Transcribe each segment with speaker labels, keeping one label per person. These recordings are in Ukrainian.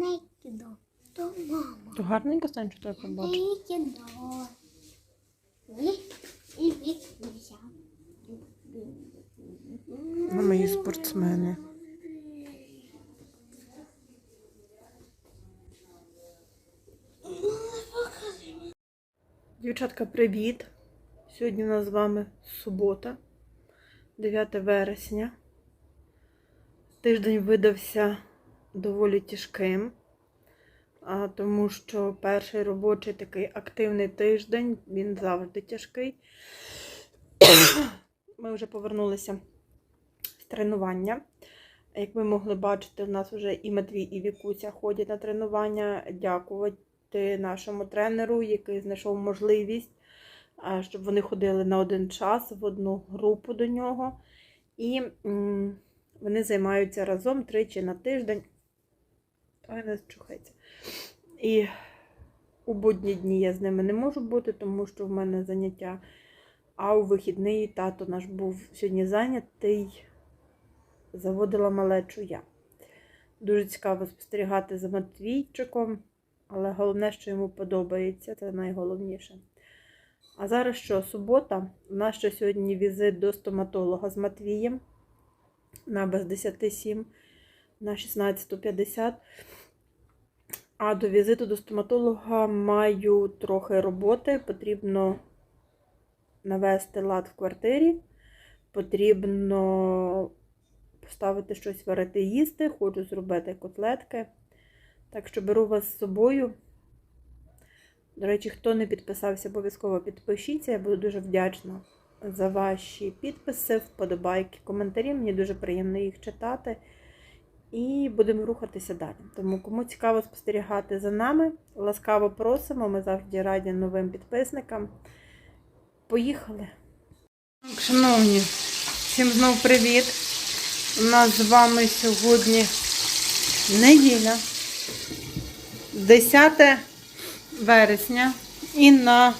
Speaker 1: не кидав. То мама.
Speaker 2: То гарненько стане, що я побачу.
Speaker 1: Не кидав. І, і відкрився.
Speaker 2: На мої спортсмени. Дівчатка, привіт! Сьогодні у нас з вами субота, 9 вересня. Тиждень видався доволі тяжким, тому що перший робочий такий активний тиждень, він завжди тяжкий. Ми вже повернулися з тренування. Як ви могли бачити, у нас вже і Матвій, і Вікуся ходять на тренування. Дякувати нашому тренеру, який знайшов можливість, щоб вони ходили на один час в одну групу до нього. І вони займаються разом тричі на тиждень. Не чухається. І у будні дні я з ними не можу бути, тому що в мене заняття. А у вихідний тато наш був сьогодні зайнятий, заводила малечу я. Дуже цікаво спостерігати за Матвійчиком, але головне, що йому подобається, це найголовніше. А зараз що, субота? У нас ще сьогодні візит до стоматолога з Матвієм на без 10 7 на 16.50. А до візиту до стоматолога маю трохи роботи. Потрібно навести лад в квартирі, потрібно поставити щось варити їсти, хочу зробити котлетки. Так що беру вас з собою. До речі, хто не підписався, обов'язково підпишіться. Я буду дуже вдячна за ваші підписи, вподобайки, коментарі. Мені дуже приємно їх читати. І будемо рухатися далі. Тому, кому цікаво спостерігати за нами, ласкаво просимо. Ми завжди раді новим підписникам. Поїхали. Шановні, всім знов привіт. У нас з вами сьогодні неділя, 10 вересня і на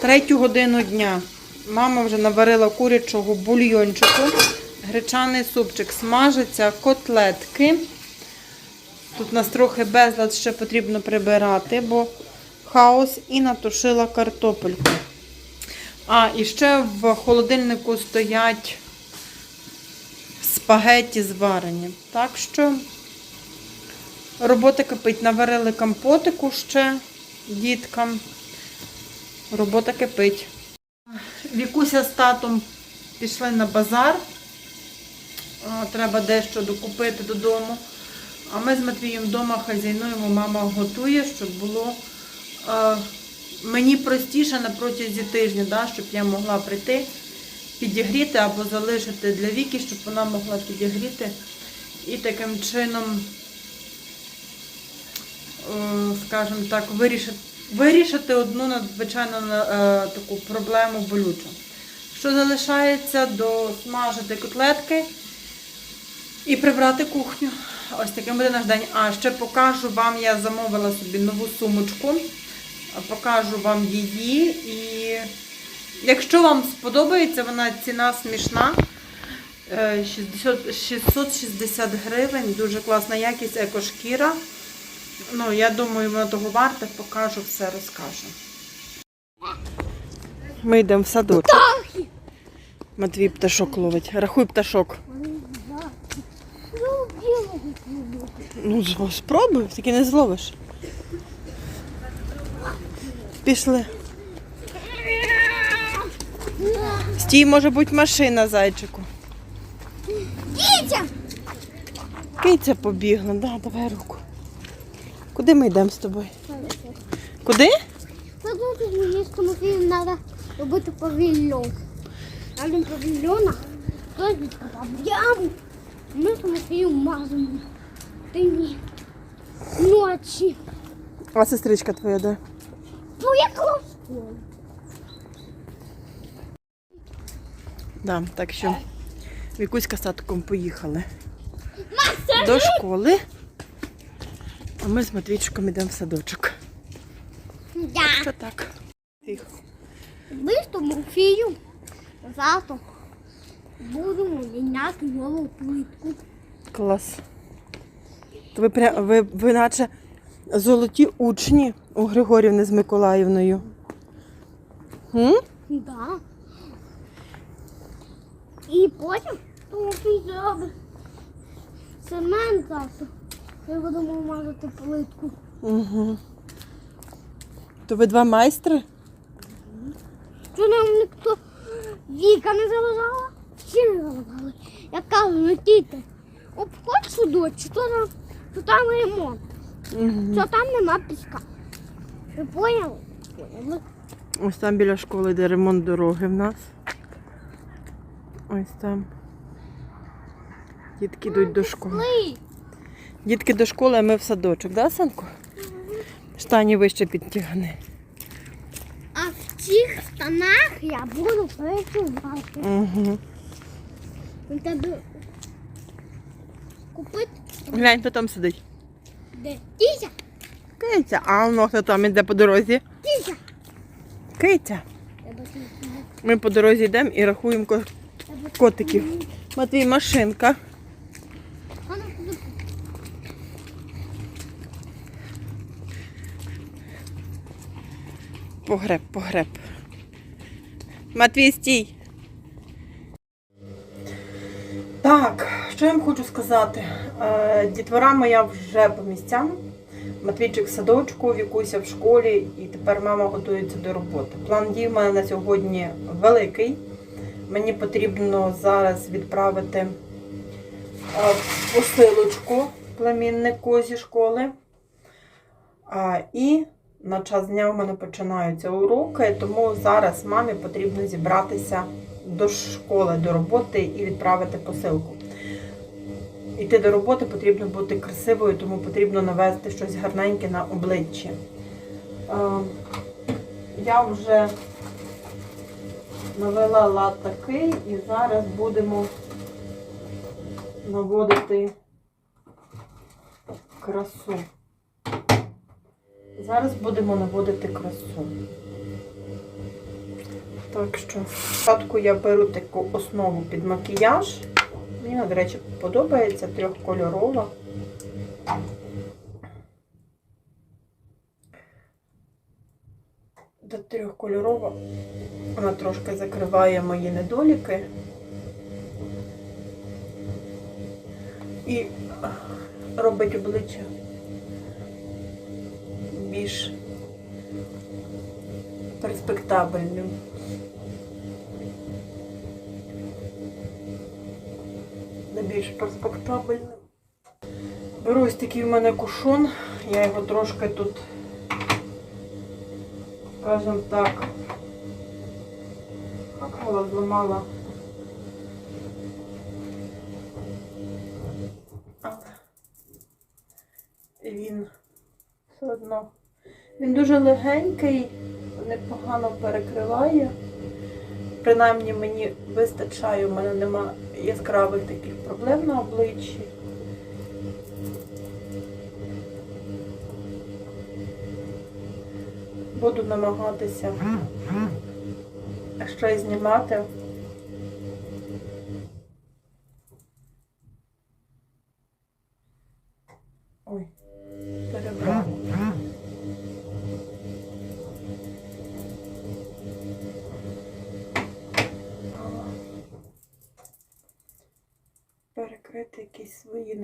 Speaker 2: 3 годину дня мама вже наварила курячого бульйончику, гречаний супчик смажиться, котлетки. Тут нас трохи безлад ще потрібно прибирати, бо хаос і натушила картопельку. А, і ще в холодильнику стоять спагетті зварені. Так що робота кипить. Наварили компотику ще діткам. Робота кипить. Вікуся з татом пішли на базар. Треба дещо докупити додому. А ми з Матвієм вдома хазяйнуємо, мама готує, щоб було е, мені простіше на протязі тижня, да, щоб я могла прийти, підігріти або залишити для Віки, щоб вона могла підігріти. І таким чином, е, скажімо так, вирішити, вирішити одну надзвичайно е, таку проблему болючу. Що залишається, досмажити котлетки і прибрати кухню. Ось таким буде наш день. А ще покажу вам, я замовила собі нову сумочку. Покажу вам її. І якщо вам сподобається, вона ціна смішна. Е, 60, 660 гривень, дуже класна якість, екошкіра. Ну, я думаю, воно того варте, покажу, все розкажу. Ми йдемо в садочок. Матвій пташок ловить. Рахуй пташок.
Speaker 1: Ну, білого кидав.
Speaker 2: Ну, спробуй, тільки не зловиш. Пішли. Стій, може бути машина, зайчику.
Speaker 1: Дітя!
Speaker 2: Киця побігла, да, давай руку. Куди ми йдемо з тобою? Куди?
Speaker 1: Міському фільмі треба робити павільйон. А він павільйона хтось відкопав яму. Ми тому фільмі мазаємо. Ночі.
Speaker 2: А сестричка твоя де?
Speaker 1: Поїхала.
Speaker 2: Да, так що Вікуська з татком поїхали до школи. А ми з Матвійчиком йдемо в садочок.
Speaker 1: Да.
Speaker 2: Що так? Тихо.
Speaker 1: Ми в тому завтра будемо міняти нову плитку.
Speaker 2: Клас. То ви, ви, ви наче золоті учні у Григорівни з Миколаївною. М?
Speaker 1: Да. І потім Тимофій зробить цемент завтра. Ми будемо мазати плитку.
Speaker 2: Угу. То ви два майстри?
Speaker 1: Що нам ніхто віка не заважала? Всі не заважали. Я кажу, летіти. Обходь судочі, то там, то там ремонт.
Speaker 2: Угу.
Speaker 1: Що там нема піска. Ви поняли? Поняли.
Speaker 2: Ось там біля школи, де ремонт дороги в нас. Ось там. Дітки йдуть до школи. Дітки до школи, а ми в садочок, да, Санку? Штані вище підтягни.
Speaker 1: А в цих штанах я буду працювати.
Speaker 2: Угу.
Speaker 1: Купити
Speaker 2: Глянь, хто там сидить.
Speaker 1: Де?
Speaker 2: Киця, а воно хто там іде по дорозі?
Speaker 1: тіся.
Speaker 2: Киця. Ми по дорозі йдемо і рахуємо котиків. Матвій, машинка.
Speaker 1: Ну, куди?
Speaker 2: Погреб, погреб. Матвій, стій. Так, що я вам хочу сказати? Е, Дітвора моя вже по місцям. Матвійчик в садочку, Вікуся в школі, і тепер мама готується до роботи. План дій в мене на сьогодні великий. Мені потрібно зараз відправити е, посилочку племіннику зі школи. І на час дня в мене починаються уроки, тому зараз мамі потрібно зібратися до школи, до роботи і відправити посилку. Іти до роботи потрібно бути красивою, тому потрібно навести щось гарненьке на обличчі. Е, Я вже навела лад такий і зараз будемо наводити красу. Зараз будемо наводити красу. Так що спочатку я беру таку основу під макіяж. Мені, вона, до речі, подобається трьохкольорова. До трьохкольорова вона трошки закриває мої недоліки. І робить обличчя більш перспектабельним. Більш перспектабельним. Беру ось такий в мене кушон. Я його трошки тут, скажімо так, хакнула, зламала. Але він все одно. Він дуже легенький, непогано перекриває. Принаймні мені вистачає, у мене нема яскравих таких проблем на обличчі. Буду намагатися щось знімати.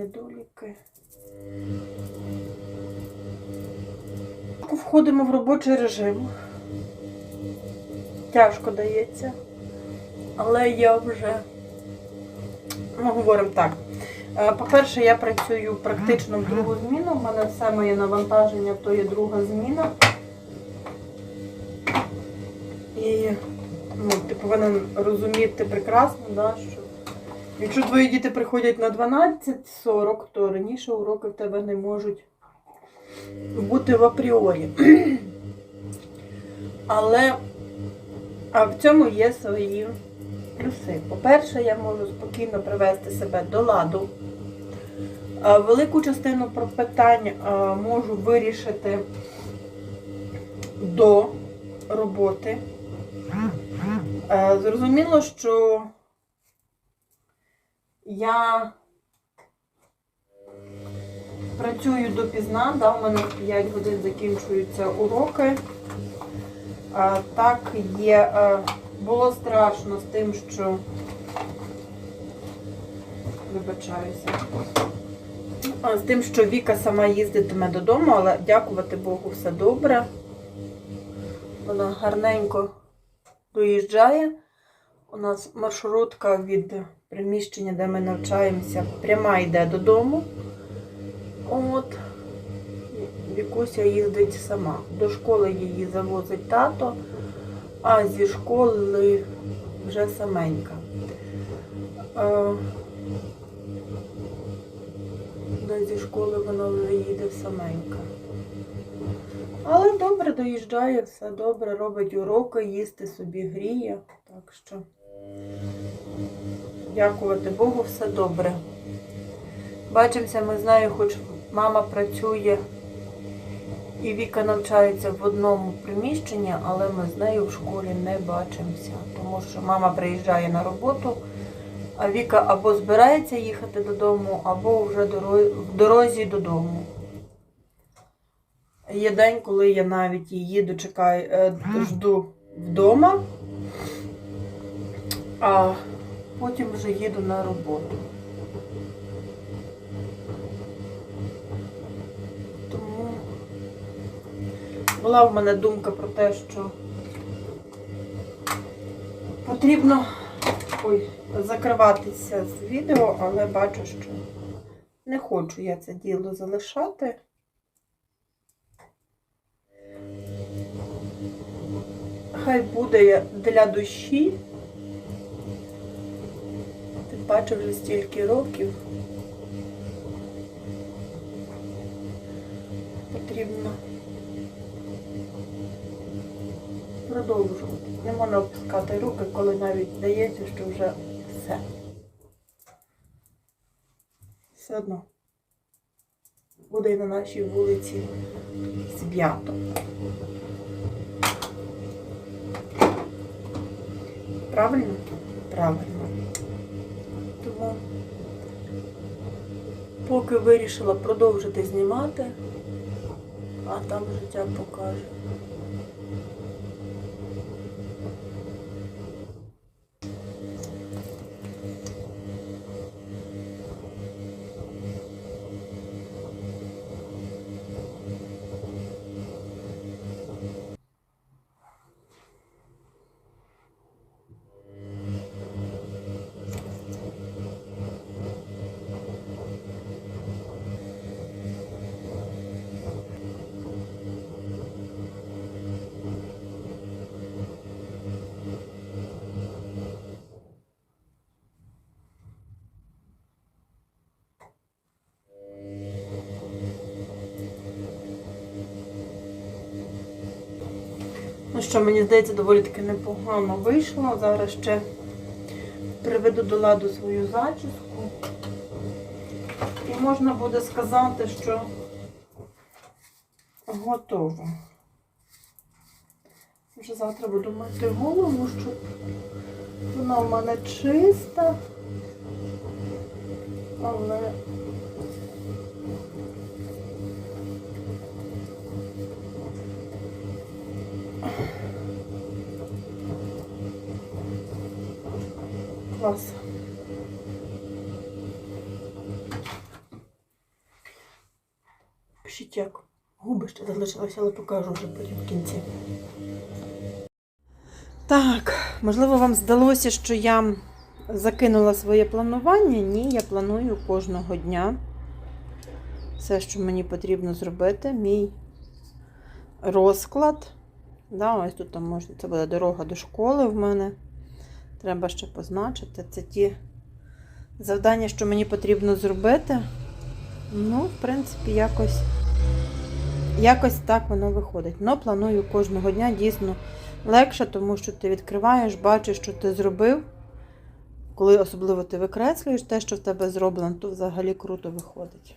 Speaker 2: Недоліки. Входимо в робочий режим. Тяжко дається. Але я вже, ну, говоримо так. Е, По-перше, я працюю практично в другу зміну. У мене все моє навантаження, то є друга зміна. І ну, ти повинен розуміти прекрасно, да, що якщо твої діти приходять на 12.40, то раніше уроки в тебе не можуть бути в апріорі. Але а в цьому є свої плюси. По-перше, я можу спокійно привести себе до ладу. Велику частину питань можу вирішити до роботи. Зрозуміло, що я працюю допізна, да, у мене в 5 годин закінчуються уроки. А, так є. е, було страшно з тим, що вибачаюся. З тим, що Віка сама їздитиме додому, але дякувати Богу, все добре. Вона гарненько доїжджає. У нас маршрутка від приміщення, де ми навчаємося, пряма йде додому. От. Вікуся їздить сама. До школи її завозить тато, а зі школи вже саменька. Е, да, зі школи вона вже їде саменька. Але добре доїжджає, все добре, робить уроки, їсти собі гріє. Так що дякувати Богу, все добре. Бачимося, ми з нею, хоч мама працює і Віка навчається в одному приміщенні, але ми з нею в школі не бачимося, тому що мама приїжджає на роботу, а Віка або збирається їхати додому, або вже в дорозі додому. Є день, коли я навіть її дочекаю, е, жду вдома, а потім вже їду на роботу. Тому була в мене думка про те, що потрібно ой, закриватися з відео, але бачу, що не хочу я це діло залишати. Хай буде для душі. Бачив вже стільки років. Потрібно продовжувати. Не можна опускати руки, коли навіть здається, що вже все. Все одно буде і на нашій вулиці свято. Правильно? Правильно. Тому поки вирішила продовжити знімати, а там життя покаже. Що, мені здається, доволі таки непогано вийшло. Зараз ще приведу до ладу свою зачіску. І можна буде сказати, що готово. Вже завтра буду мити голову, щоб вона в мене чиста. Але клас. Пишіть як. Губи ще залишилися, але покажу вже потім в кінці. Так, можливо, вам здалося, що я закинула своє планування. Ні, я планую кожного дня. Все, що мені потрібно зробити, мій розклад. Да, ось тут там можна, це буде дорога до школи в мене. Треба ще позначити. Це ті завдання, що мені потрібно зробити. Ну, в принципі, якось, якось так воно виходить. Но планую кожного дня дійсно легше, тому що ти відкриваєш, бачиш, що ти зробив. Коли особливо ти викреслюєш те, що в тебе зроблено, то взагалі круто виходить.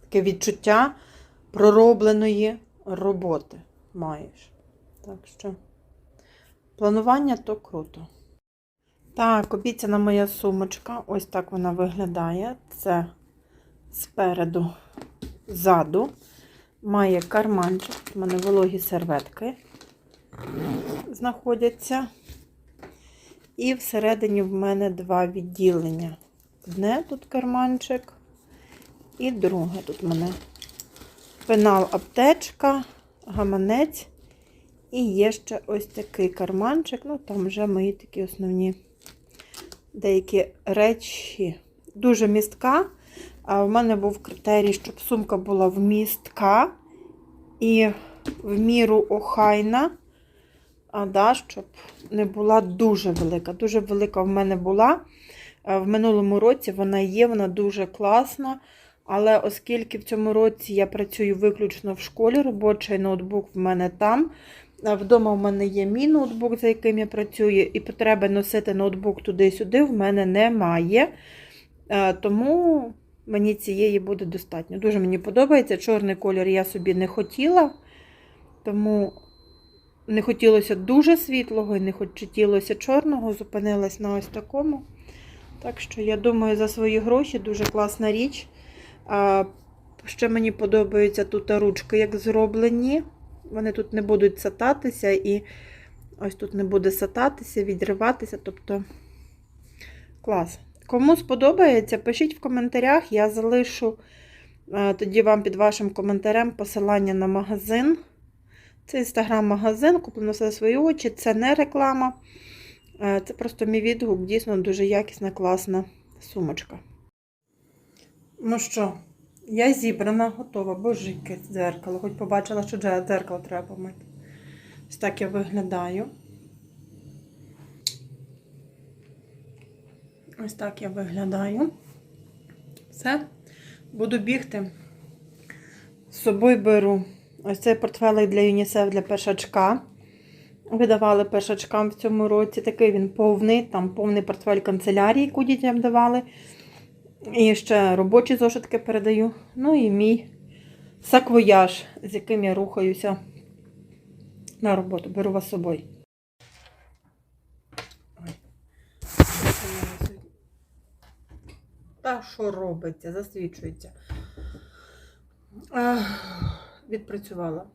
Speaker 2: Таке відчуття проробленої роботи маєш. Так що планування то круто. Так, обіцяна моя сумочка. Ось так вона виглядає. Це спереду ззаду має карманчик. У мене вологі серветки знаходяться. І всередині в мене два відділення. Одне тут карманчик, і друге тут в мене пенал аптечка, гаманець. І є ще ось такий карманчик. Ну, там вже мої такі основні деякі речі. Дуже містка. А в мене був критерій, щоб сумка була вмістка і в міру охайна. А да, щоб не була дуже велика. Дуже велика в мене була. Е, В минулому році вона є, вона дуже класна. Але оскільки в цьому році я працюю виключно в школі, робочий ноутбук в мене там. Вдома в мене є мій ноутбук, за яким я працюю, і потреби носити ноутбук туди-сюди в мене немає. Е, Тому мені цієї буде достатньо. Дуже мені подобається. Чорний колір я собі не хотіла, тому не хотілося дуже світлого і не хотілося чорного. Зупинилась на ось такому. Так що, я думаю, за свої гроші дуже класна річ. Ще мені подобаються тут ручки, як зроблені. Вони тут не будуть сататися, і ось тут не буде сататися, відриватися. Тобто клас. Кому сподобається, пишіть в коментарях. Я залишу е, тоді вам під вашим коментарем посилання на магазин. Це інстаграм-магазин, куплено все за свої очі. Це не реклама. Е, Це просто мій відгук. Дійсно дуже якісна, класна сумочка. Ну що, я зібрана, готова. Боже, яке дзеркало. Хоч побачила, що дзеркало треба помити. Ось так я виглядаю. Ось так я виглядаю. Все, буду бігти. З собою беру ось цей портфелик для ЮНІСЕФ для першачка. Видавали першачкам в цьому році. Такий він повний, там повний портфель канцелярії, яку дітям давали. І ще робочі зошитки передаю. Ну і мій саквояж, з яким я рухаюся на роботу. Беру вас з собою. Та що робиться? Засвічується. Ах, Відпрацювала.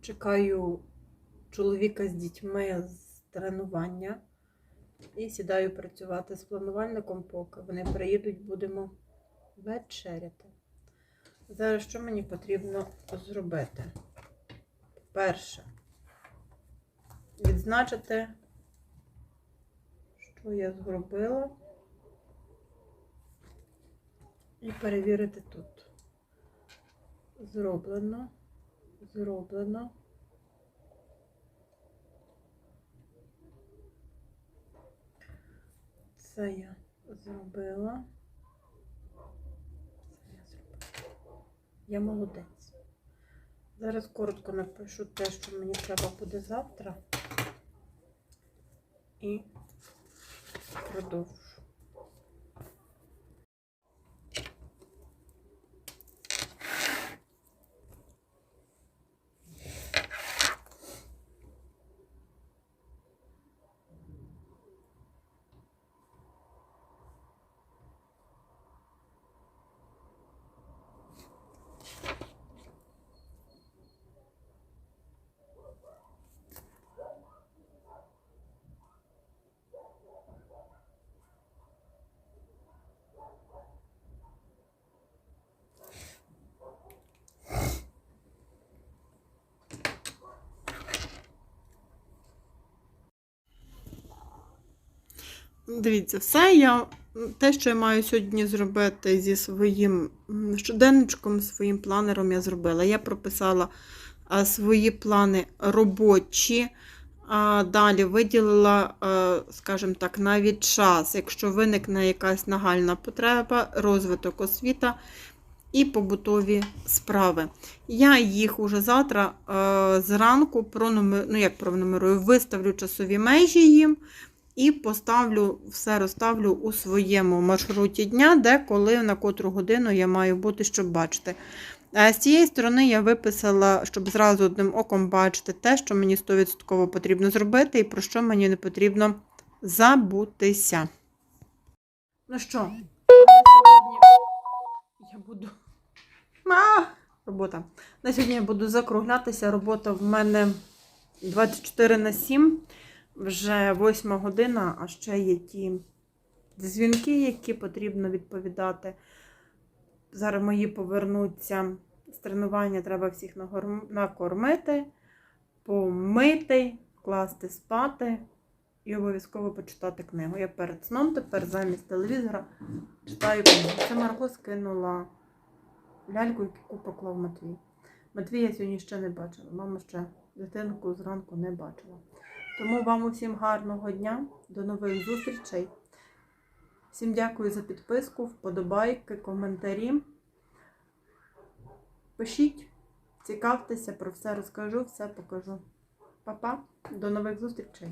Speaker 2: Чекаю чоловіка з дітьми з тренування. І сідаю працювати з планувальником, поки вони приїдуть, будемо вечеряти. Зараз що мені потрібно зробити? Перше, відзначити, що я зробила, і перевірити тут. Зроблено, зроблено. Це я зробила. Це я зробила. Я молодець. Зараз коротко напишу те, що мені треба буде завтра. І продовжу. Дивіться, все я те, що я маю сьогодні зробити зі своїм щоденничком, своїм планером, я зробила. Я прописала свої плани робочі. А, далі виділила, скажімо так, навіть час, якщо виникне якась нагальна потреба, розвиток освіта і побутові справи. Я їх уже завтра зранку пронумер... ну, як пронумерую, виставлю часові межі їм. І поставлю, все розставлю у своєму маршруті дня, де коли на котру годину я маю бути, щоб бачити. Е, З цієї сторони я виписала, щоб зразу одним оком бачити те, що мені 100% потрібно зробити, і про що мені не потрібно забутися. Ну що, сьогодні я буду. А! робота. На сьогодні я буду закруглятися. Робота в мене 24 на 7, вже 8 година, а ще є ті дзвінки, які потрібно відповідати. Зараз мої повернуться з тренування, треба всіх накормити, помити, класти спати і обов'язково почитати книгу. Я перед сном тепер замість телевізора читаю книгу. Це Марго скинула ляльку, яку поклав Матвій. Матвія сьогодні ще не бачила. Мама ще дитинку зранку не бачила. Тому вам усім гарного дня, до нових зустрічей. Всім дякую за підписку, вподобайки, коментарі. Пишіть, цікавтеся, про все розкажу, все покажу. Па-па, до нових зустрічей!